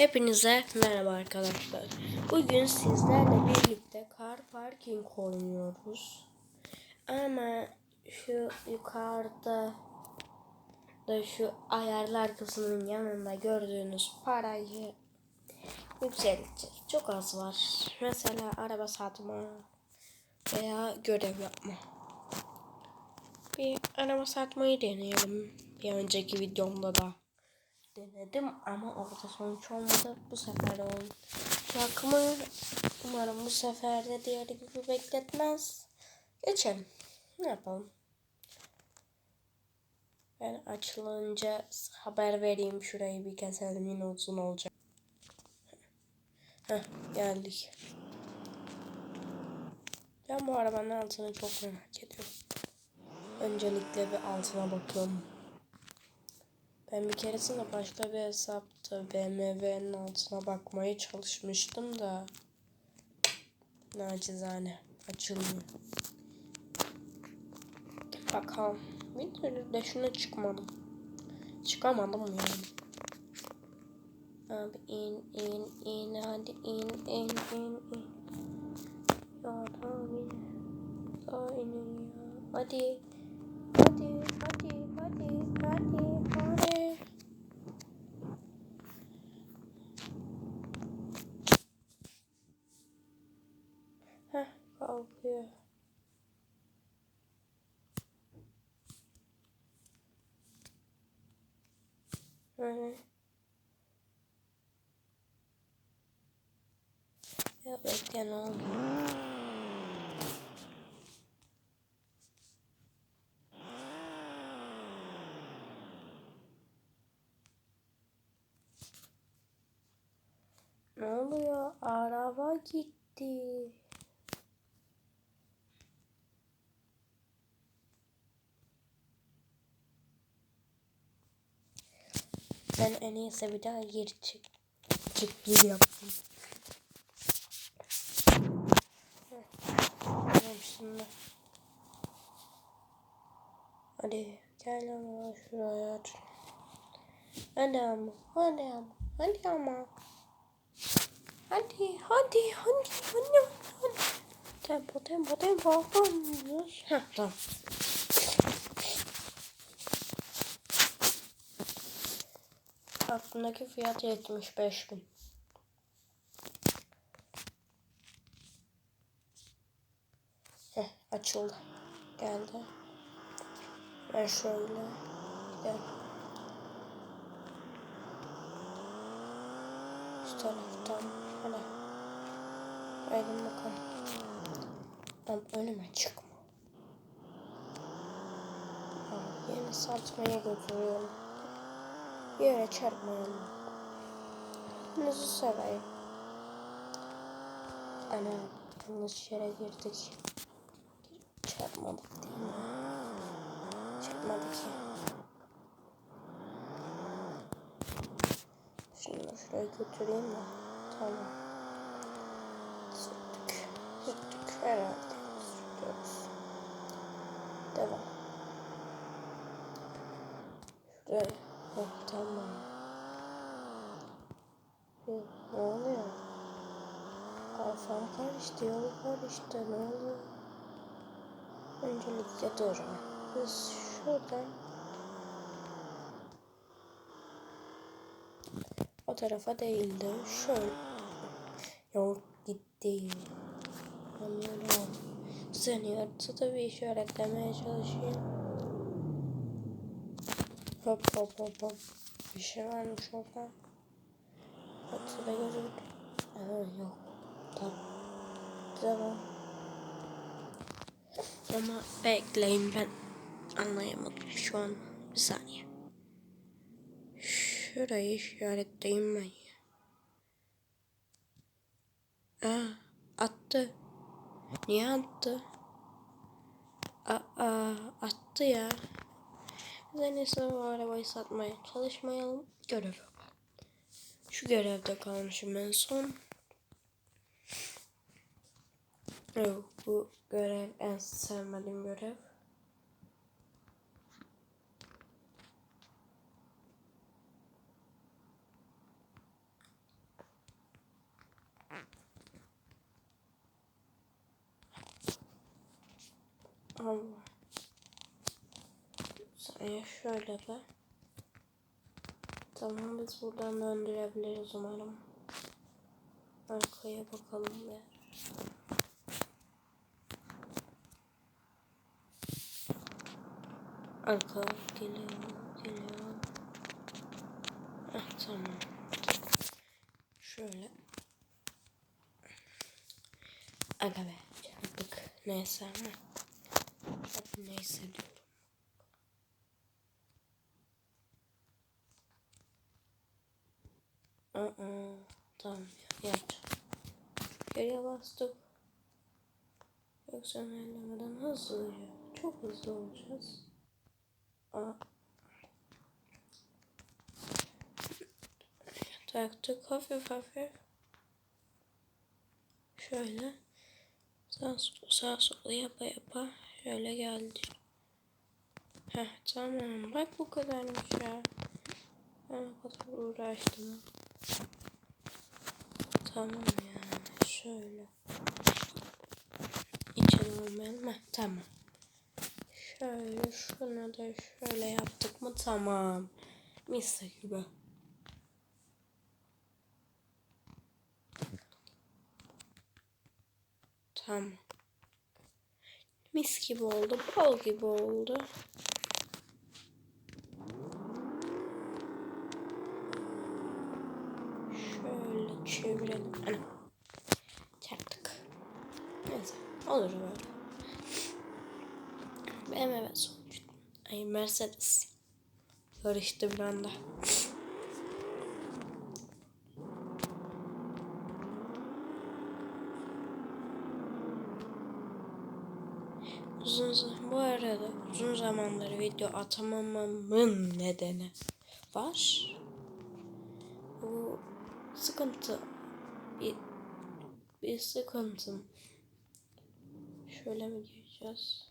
Hepinize merhaba arkadaşlar. Bugün sizlerle birlikte car parking oynuyoruz. Ama şu yukarıda da şu ayarlar kısmının yanında gördüğünüz parayı yükselteceğiz. Çok az var. Mesela araba satma veya görev yapma. Bir araba satmayı deneyelim. Bir önceki videomda da denedim ama orada sonuç olmadı. Bu sefer olacak mı? Umarım bu sefer de diğer gibi bekletmez. Geçelim. Ne yapalım? Ben açılınca haber vereyim şurayı bir keselim yine uzun olacak. Heh geldik. Ben bu arabanın altını çok merak ediyorum. Öncelikle bir altına bakalım. Ben bir keresinde başka bir hesapta BMW'nin altına bakmaya çalışmıştım da nacizane açılmıyor. Bakalım. Bir türlü de şuna çıkmadım. Çıkamadım yani. Abi in in in hadi in in in in. Ya tamam in. Daha inin ya. Hadi. Hadi hadi hadi hadi. Heh kalkıyor. Hı. Ya bekle ne oldu? Ne oluyor? Araba gitti. Ben en iyisi bir daha geri çık. Çık gir yaptım. Tamam şimdi. Hadi gel ama şuraya. Hadi ama. Hadi ama. Hadi ama. Hadi hadi hadi hadi hadi. Tempo tempo tempo. Heh tamam. Aklındaki fiyat 75 bin. Heh açıldı. Geldi. Ben şöyle. Gel. Şu taraftan. Hadi. Haydi bakalım. Lan önüme çıkma. Yeni satmaya götürüyorum. Yere çarpmayalım. Nasıl seveyim? Ana yanlış yere girdik. Çarpmadık değil mi? Çarpmadık ya. Şunu şuraya götüreyim mi? Tamam. Sürdük. Sürdük herhalde. Sürüyoruz. Devam. Şuraya. Oh, tamam. Yok, ne oluyor? Kafam karıştı, yol karıştı. Ne oluyor? Öncelikle durun. Biz şuradan o tarafa değil de şöyle yol gitti. Anlıyorum. Seni haritada bir işaretlemeye çalışayım. Hop hop hop hop. Bir şey varmış orada. Haritada gözüküyor. Aa, yok. Tamam. Tamam. Ama bekleyin ben anlayamadım şu an. Bir saniye. Şurayı işaretleyeyim ben ya. Aa, attı. Niye attı? Aa, attı ya. Neyse o arabayı satmaya çalışmayalım. Görev. Şu görevde kalmışım en son. Evet, bu görev en sevmediğim görev. Allah. Saniye şöyle be. Tamam biz buradan döndürebiliriz umarım. Arkaya bakalım bir. Arka geliyor, geliyor. Ah tamam. Şöyle. Aga be çarptık. Neyse ama. Neyse diyorum. Aa, tamam yapacağım. Geriye bastık. Yoksa ellemeden hızlıca. Çok hızlı olacağız. Aa. Taktık hafif hafif. Şöyle. Sağ, sağ sola yapa yapa. Şöyle geldi. Heh tamam. Bak bu kadarmış ya. Ben o kadar uğraştım. Tamam. Şöyle. İçelim olmayalım. Heh, tamam. Şöyle şunu da şöyle yaptık mı tamam. Mis gibi. Tamam. Mis gibi oldu. Bal gibi oldu. Şöyle çevirelim. Ana. Çarptık. Neyse. Olur böyle. BMW sonuç. Ay Mercedes. Karıştı bir anda. Uzun bu arada uzun zamandır video atamamamın nedeni var. Bu sıkıntı bir, bir sıkıntım. Şöyle mi gireceğiz?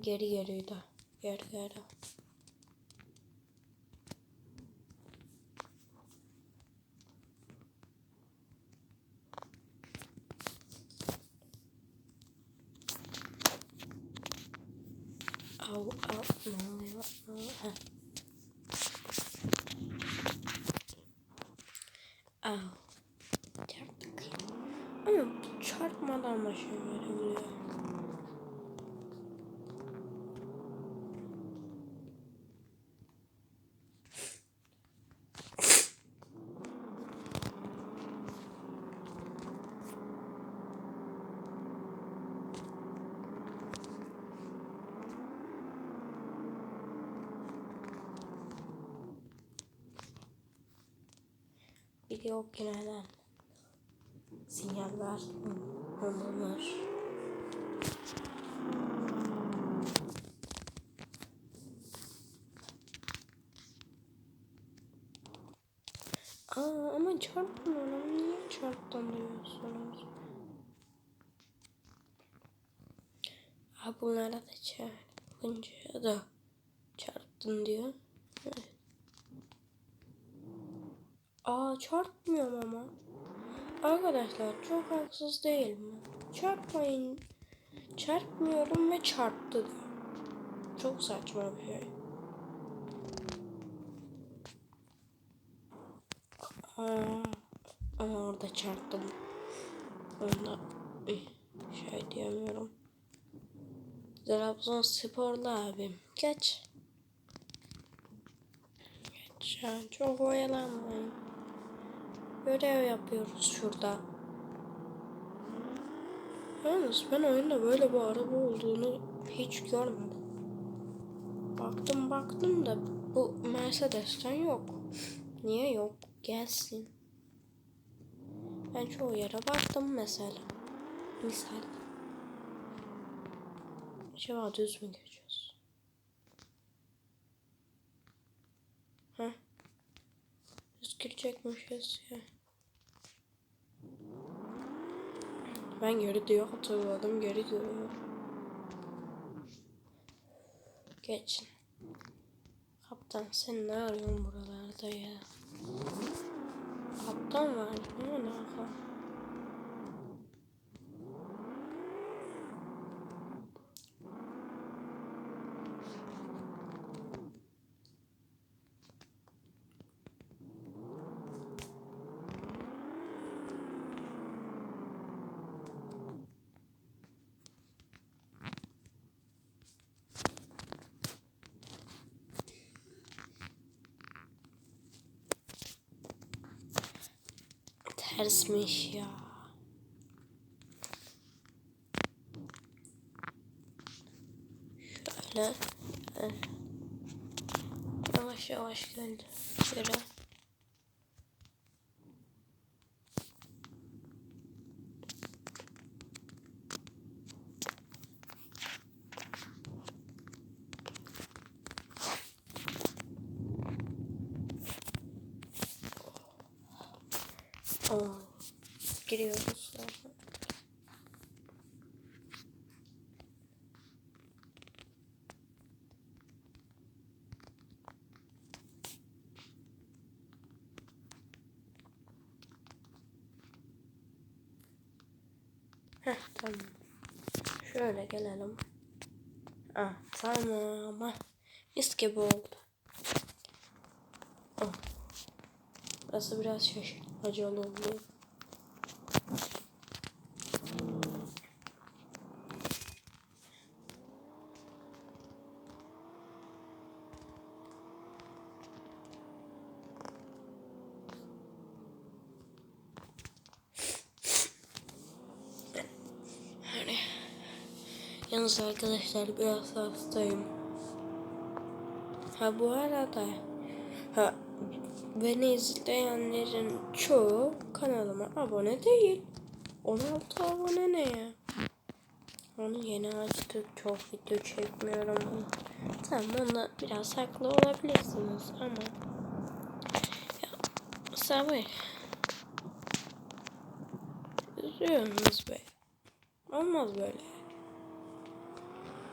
Geri geri de. Geri geri. Au au ne oluyor? Heh. Au. Çarptık. Ama çarpmadan başa verebiliyor. Yok genelde. Sinyaller olmalar. Aa ama çarpmıyorum. Niye çarptın diyorsunuz? Ha bunlara da çarpınca da çarptın diyor. Evet. Aa çarpmıyorum ama. Arkadaşlar çok haksız değil mi? Çarpmayın. Çarpmıyorum ve çarptı diyor. Çok saçma bir şey. Aa, orada çarptım. Onda şey diyemiyorum. Trabzonsporlu abim. Geç. Geç. Çok oyalanmayın. Görev yapıyoruz şurada. Yalnız ben oyunda böyle bir araba olduğunu hiç görmedim. Baktım baktım da bu Mercedes'ten yok. Niye yok? Gelsin. Ben çoğu yere baktım mesela. Misal. Acaba düz mü geçiyoruz? Heh. Düz girecekmişiz ya. Ben geri diyor hatırladım geri diyor. Geçin. Kaptan sen ne arıyorsun buralarda ya? Kaptan var ne alaka? Tersmiş ya. Şöyle. eh. Yavaş yavaş geldi. Şöyle. Heh tamam. Şöyle gelelim. Ah tamam. Ah, mis oldu. Ah. Burası biraz şaşırtmacalı oldu. Yani, yalnız arkadaşlar biraz hastayım. Ha bu arada ha beni izleyenlerin çoğu kanalıma abone değil. 16 abone ne ya? Onu yeni açtık. Çok video çekmiyorum. Tamam onda biraz haklı olabilirsiniz ama ya, sabır. Üzüyorsunuz be. Olmaz böyle.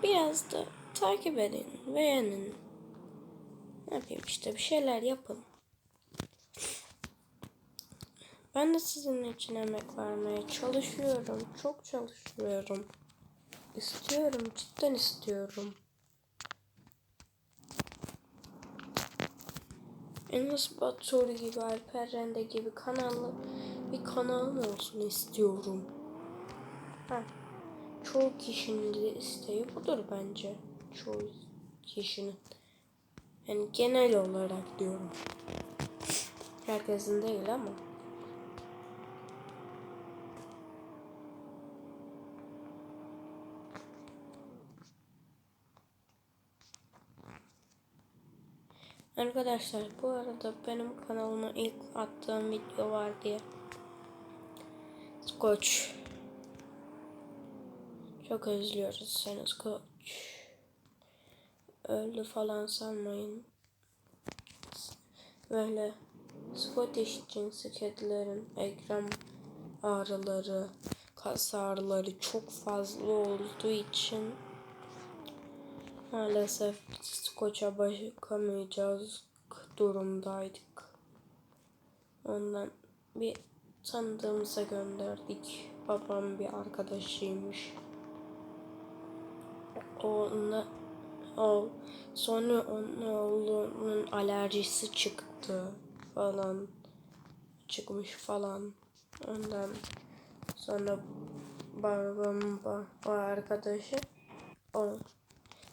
Biraz da takip edin, beğenin. Ne yapayım işte bir şeyler yapın. Ben de sizin için emek vermeye çalışıyorum. Çok çalışıyorum. İstiyorum, cidden istiyorum. Enes Batur gibi, Alper Rende gibi kanallı bir kanalım olsun istiyorum. Ha. Çoğu kişinin de isteği budur bence. Çoğu kişinin. Yani genel olarak diyorum. Herkesin değil ama. Arkadaşlar bu arada benim kanalıma ilk attığım video var diye. Koç. Çok özlüyoruz seni koç. Öldü falan sanmayın. Böyle Scottish cinsi kedilerin ekran ağrıları, kas ağrıları çok fazla olduğu için maalesef Skoç'a bakamayacağız durumdaydık. Ondan bir tanıdığımıza gönderdik. Babam bir arkadaşıymış. Onunla o sonra onun oğlunun alerjisi çıktı falan çıkmış falan. Ondan sonra babamın o arkadaşı o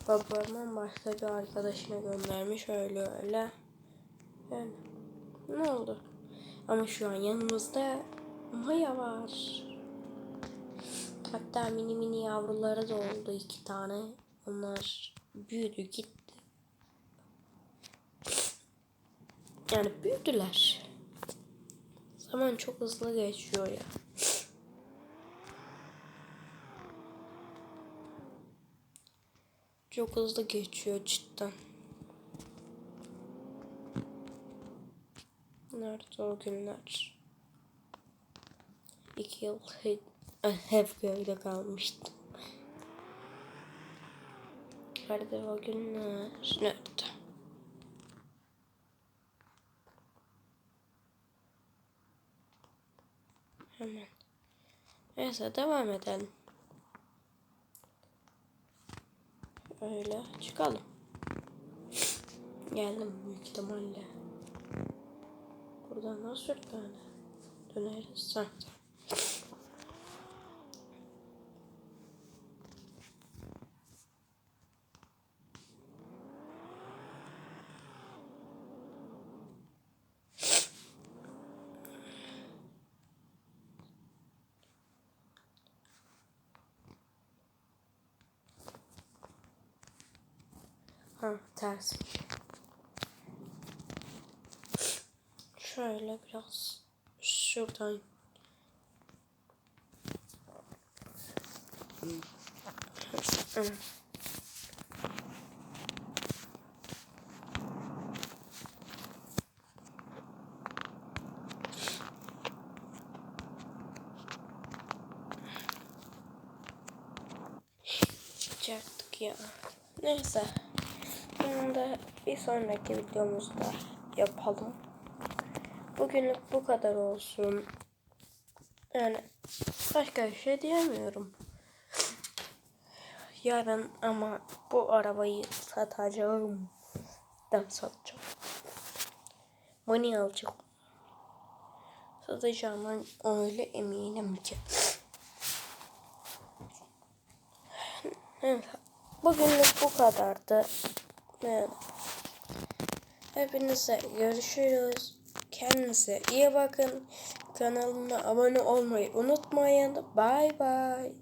babamın başka bir arkadaşına göndermiş öyle öyle. Yani ne oldu? Ama şu an yanımızda Maya var hatta mini mini yavruları da oldu iki tane onlar büyüdü gitti. Yani büyüdüler. Zaman çok hızlı geçiyor ya. Çok hızlı geçiyor cidden. Nerede o günler? İki yıl hep köyde kalmıştım. Nerede o günler? Nerede? Hemen. Neyse devam edelim. Öyle çıkalım. Geldim büyük ihtimalle. Buradan nasıl döner? Döneriz. Zaten. Ha ters. Şöyle biraz şuradan. Hı. Çaktık ya. Neyse. Bunu da bir sonraki videomuzda yapalım. Bugünlük bu kadar olsun. Yani başka bir şey diyemiyorum. Yarın ama bu arabayı satacağım. Ben satacağım. Money alacağım. Satacağımdan öyle eminim ki. Neyse. Bugünlük bu kadardı. Yani. Hepinize görüşürüz. Kendinize iyi bakın. Kanalıma abone olmayı unutmayın. Bay bay.